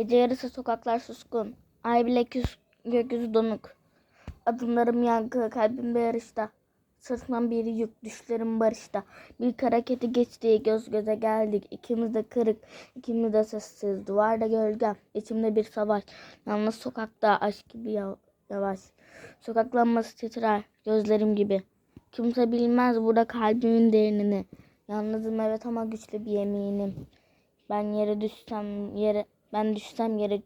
Gece yarısı sokaklar suskun. Ay bile küs, gökyüzü donuk. Adımlarım yankı, kalbimde yarışta. Sırtımdan bir yük, düşlerim barışta. Bir kara kedi geçti, göz göze geldik. İkimiz de kırık, ikimiz de sessiz. Duvarda gölgem, içimde bir savaş. Yalnız sokakta aşk gibi yav- yavaş. Sokak lambası titrer, gözlerim gibi. Kimse bilmez burada kalbimin derinini. Yalnızım evet ama güçlü bir yeminim. Ben yere düşsem yere ben düşsem yere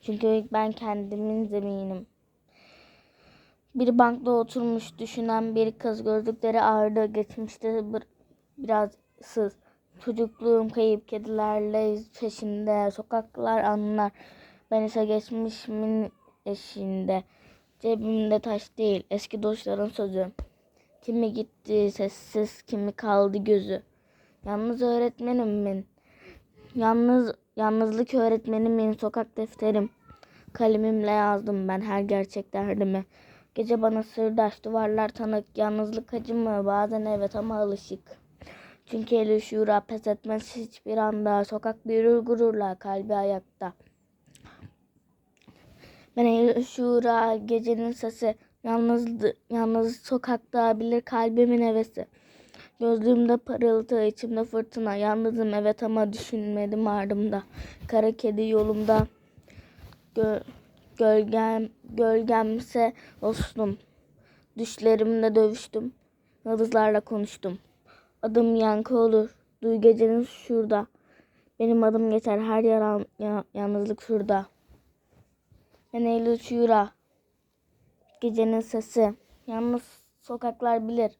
çünkü ben kendimin zeminim. Bir bankta oturmuş düşünen bir kız gözlükleri ağırdı geçmişte bir, biraz sız. Çocukluğum kayıp kedilerle peşinde sokaklar anlar. Ben ise geçmişimin eşiğinde. Cebimde taş değil eski dostların sözü. Kimi gitti sessiz kimi kaldı gözü. Yalnız öğretmenimin Yalnız yalnızlık öğretmenimin sokak defterim. Kalemimle yazdım ben her gerçek derdimi. Gece bana sırdaş duvarlar tanık. Yalnızlık acı mı? Bazen evet ama alışık. Çünkü eli şuura pes etmez hiçbir anda. Sokakta yürür gururla kalbi ayakta. Ben eli şuura gecenin sesi. Yalnız, yalnız sokakta bilir kalbimin hevesi. Gözlüğümde parıltı, içimde fırtına. Yalnızım evet ama düşünmedim ardımda. Kara kedi yolumda. Gö gölgem, gölgemse dostum. Düşlerimle dövüştüm. Yıldızlarla konuştum. Adım yankı olur. Duy gecenin şurada. Benim adım geçer her yaran, ya, yalnızlık şurada. Ben Eylül Şura. Gecenin sesi. Yalnız sokaklar bilir.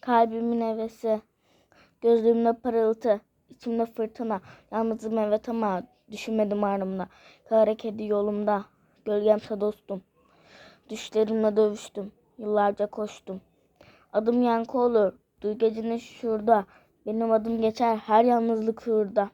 Kalbimin hevesi. Gözlüğümde parıltı. içimde fırtına. Yalnızım evet ama düşünmedim ardımda. Kara kedi yolumda. Gölgemse dostum. Düşlerimle dövüştüm. Yıllarca koştum. Adım yankı olur. Duy gecenin şurada. Benim adım geçer her yalnızlık hurda.